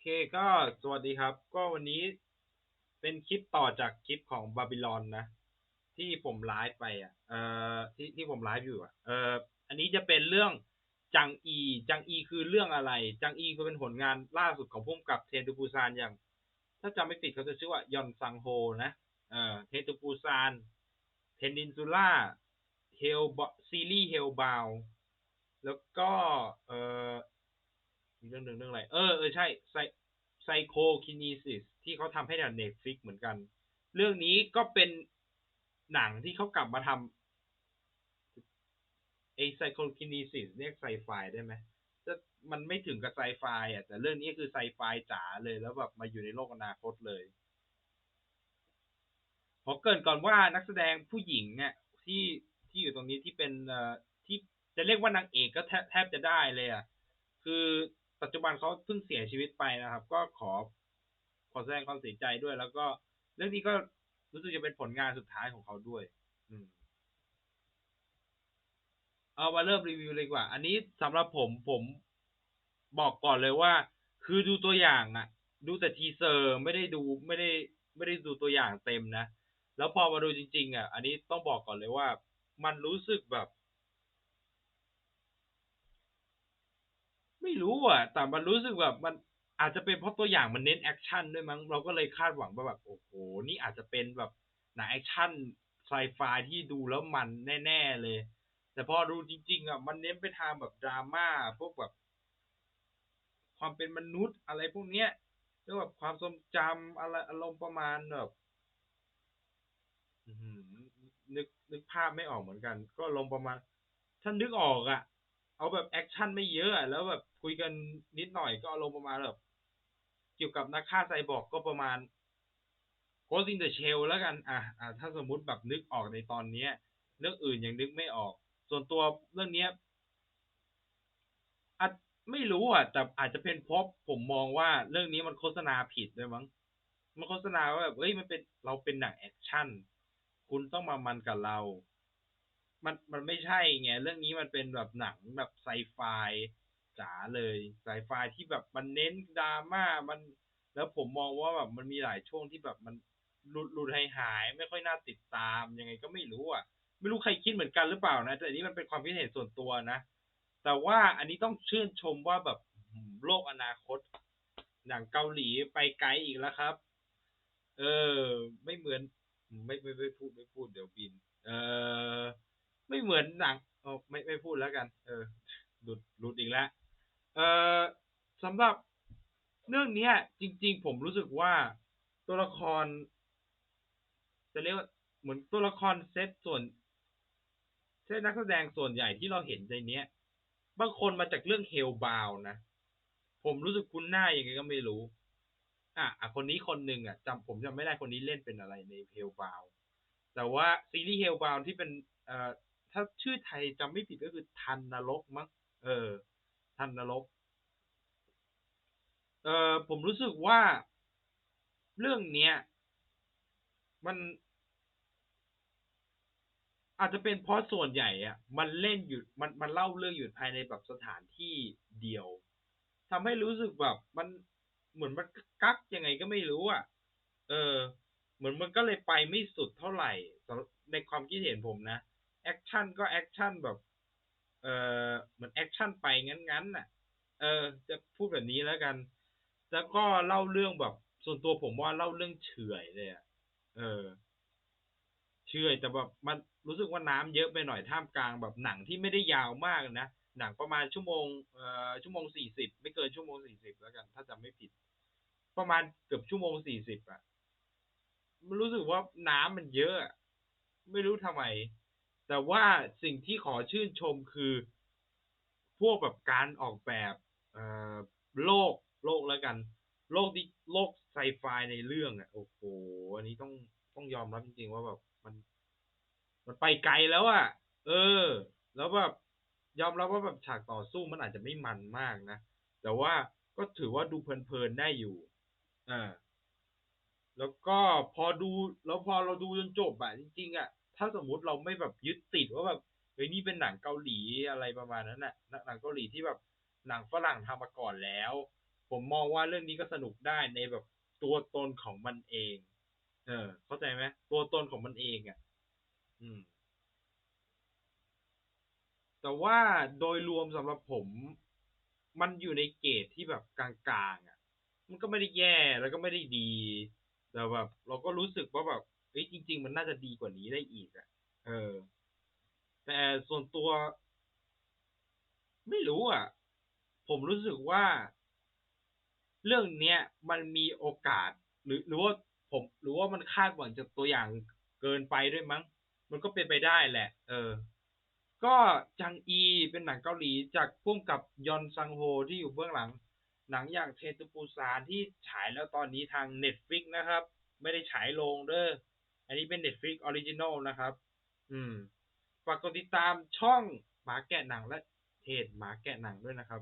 เคก็สวัสดีครับ ก็วันนี้เป็นคลิปต่อจากคลิปของบาบิลอนนะ ที่ผมไลฟ์ไปอะเอ่อที่ที่ผมไลฟ์อยู่อะเอ่ออันนี้จะเป็นเรื่องจังอีจังอีคือเรื่องอะไร จังอีคือเป็นผลงานล่าสุดของพุ่มกับเทนตูปูซานอย่าง ถ้าจำไม่ผิดเขาจะชื่อว่ายอนซังโฮนะเอ่อเทนตูปูซานเทนดินซูล่าเฮลซีรีส์เฮลบาวแล้วก็เอ่อ มีเรื่องหนึ่งเรื่องอะไร เออเออใช่ไซไซโคคินีซิสที่เขาทำให้ในเน็ตฟิกเหมือนกัน เรื่องนี้ก็เป็นหนังที่เขากลับมาทำไอไซโคคินีซิสเรียกไซไฟได้ไหมจะมันไม่ถึงกับไซไฟอะ แต่เรื่องนี้คือไซไฟจ๋าเลยแล้วแบบมาอยู่ในโลกอนาคตเลยขอเกินก่อนว่านักแสดงผู้หญิงเนี่ยที่ที่อยู่ตรงนี้ที่เป็นเอ่อที่จะเรียกว่านางเอกก็แทบแทบจะได้เลยอะ คือ ปัจจุบันเขาเพิ่งเสียชีวิตไปนะครับ ก็ขอขอแสดงความเสียใจด้วย แล้วก็เรื่องนี้ก็รู้สึกจะเป็นผลงานสุดท้ายของเขาด้วย อืมเอามาเริ่มรีวิวเลยดีกว่า อันนี้สำหรับผมผมบอกก่อนเลยว่า คือดูตัวอย่างอะดูแต่ทีเซอร์ไม่ได้ดูไม่ได้ ไม่ได้ดูตัวอย่างเต็มนะ แล้วพอมาดูจริง ๆอะอันนี้ต้องบอกก่อนเลยว่า มันรู้สึกแบบ ไม่รู้อะ แต่มันรู้สึกแบบมันอาจจะเป็นเพราะตัวอย่างมันเน้นแอคชั่นด้วยมั้ง เราก็เลยคาดหวังว่าแบบโอ้โห นี่อาจจะเป็นแบบหนังแอคชั่นไซไฟที่ดูแล้วมันแน่ ๆเลย แต่พอดูจริง ๆอะมันเน้นไปทางแบบดราม่าพวกแบบ ความเป็นมนุษย์อะไรพวกเนี้ยแล้วแบบความทรงจำอะไรอารมณ์ประมาณแบบนึกนึกภาพไม่ออกเหมือนกัน ก็ลงประมาณถ้านึกออกอะ เอาแบบแอคชั่นไม่เยอะแล้วแบบคุยกันนิดหน่อยก็อารมณ์ประมาณแบบเกี่ยวกับนักฆ่าไซบอร์กก็ประมาณ Ghost in the Shell แล้วกัน อะอะถ้าสมมุติแบบนึกออกในตอนเนี้ย เรื่องอื่นยังนึกไม่ออก ส่วนตัวเรื่องเนี้ยอาจไม่รู้อะ แต่อาจจะเป็นเพราะผมมองว่าเรื่องนี้มันโฆษณาผิดด้วยมั้งมันโฆษณาว่าแบบเฮ้ยมันเป็นเราเป็นหนังแอคชั่น คุณต้องมามันกับเรา มันมันไม่ใช่ไงเรื่องนี้มันเป็นแบบหนังแบบไซไฟจ๋าเลยไซไฟที่แบบมันเน้นดราม่ามัน แล้วผมมองว่าแบบมันมีหลายช่วงที่แบบมันหลุดหลุดหายหายไม่ค่อยน่าติดตามยังไงก็ไม่รู้อะ ไม่รู้ใครคิดเหมือนกันหรือเปล่านะแต่อันนี้มันเป็นความคิดเห็นส่วนตัวนะ แต่ว่าอันนี้ต้องชื่นชมว่าแบบโลกอนาคต หนังเกาหลีไปไกลอีกแล้วครับ เออ ไม่เหมือน ไม่ไม่ไม่พูดไม่พูดเดี๋ยวบิน เออ ไม่เหมือนหนังเออไม่ไม่พูดแล้วกัน เออหลุดหลุดอีกแล้วเออสำหรับเรื่องนี้จริง ๆ ผมรู้สึกว่าตัวละคร จะเรียกว่าเหมือนตัวละครเซตส่วนเซตนักแสดงส่วนใหญ่ที่เราเห็นในเนี้ย บางคนมาจากเรื่องเฮลบาวนะ ผมรู้สึกคุ้นหน้ายังไงก็ไม่รู้ อะอะคนนี้คนหนึ่งอะจำผมจำไม่ได้คนนี้เล่นเป็นอะไรในเฮลบาวแต่ว่าซีรีส์เฮลบาวที่เป็นเอ่อ ถ้าชื่อไทยจำไม่ผิดก็คือทันนรกมั้งเออ ทันนรก เออผมรู้สึกว่า เรื่องเนี้ย มัน อาจจะเป็นเพราะส่วนใหญ่อะมันเล่นอยู่มันมันเล่าเรื่องอยู่ภายในแบบสถานที่เดียวทำให้รู้สึกแบบ มันเหมือนมันกักยังไงก็ไม่รู้อะเออ เหมือนมันก็เลยไปไม่สุดเท่าไหร่ในความคิดเห็นผมนะ แอคชั่นก็แอคชั่นแบบ เออเหมือนแอคชั่นไปงั้นๆน่ะ เออ จะพูดแบบนี้แล้วกัน แล้วก็เล่าเรื่องแบบ ส่วนตัวผมว่าเล่าเรื่องเฉื่อยเลยอะเออ เฉื่อยแต่แบบมันรู้สึกว่าน้ำเยอะไปหน่อยท่ามกลางแบบหนังที่ไม่ได้ยาวมากนะหนังประมาณชั่วโมงเอ่อชั่วโมงสี่สิบไม่เกินชั่วโมงสี่สิบแล้วกัน ถ้าจำไม่ผิด ประมาณเกือบชั่วโมงสี่สิบอะมันรู้สึกว่าน้ำมันเยอะ ไม่รู้ทำไม แต่ว่าสิ่งที่ขอชื่นชมคือ พวกแบบการออกแบบโลกโลกแล้วกัน โลกที่โลกไซไฟในเรื่องอะ โอ้โห อันนี้ต้องต้องยอมรับจริงๆว่าแบบมัน มันไปไกลแล้วอะ เออ แล้วแบบยอมรับว่าแบบฉากต่อสู้มันอาจจะไม่มันมากนะ แต่ว่าก็ถือว่าดูเพลินๆได้อยู่ อ่า แล้วก็พอดูแล้วพอเราดูจนจบอะจริงๆอะ ถ้าสมมุติเราไม่แบบยึดติดว่าแบบเฮ้ยนี่เป็นหนังเกาหลีอะไรประมาณนั้นน่ะหนังเกาหลีที่แบบหนังฝรั่งทำมาก่อนแล้ว ผมมองว่าเรื่องนี้ก็สนุกได้ในแบบตัวตนของมันเอง เออ เข้าใจไหมตัวตนของมันเองอะ อืม แต่ว่าโดยรวมสำหรับผม มันอยู่ในเกรดที่แบบกลางๆอะ มันก็ไม่ได้แย่แล้วก็ไม่ได้ดีแต่แบบ เราก็รู้สึกว่าแบบ เฮ้ยจริง ๆ มันน่าจะดีกว่านี้ได้อีกอะ เออ แต่ส่วนตัว ไม่รู้อะ ผมรู้สึกว่า เรื่องเนี้ย มันมีโอกาส หรือหรือว่าผมหรือว่ามันคาดหวังจากตัวอย่างเกินไปด้วยมั้ง มันก็เป็นไปได้แหละ เออ ก็จังอีเป็นหนังเกาหลีจากพุ่มกับยอนซังโฮที่อยู่เบื้องหลัง หนังอย่างเทตุปูซานที่ฉายแล้วตอนนี้ทาง Netflix นะครับ ไม่ได้ฉายโรงเด้อ อันนี้เป็น Netflix Original นะครับ อืม ฝากกดติดตามช่องหมาแกะหนังและเพจหมาแกะหนังด้วยนะครับ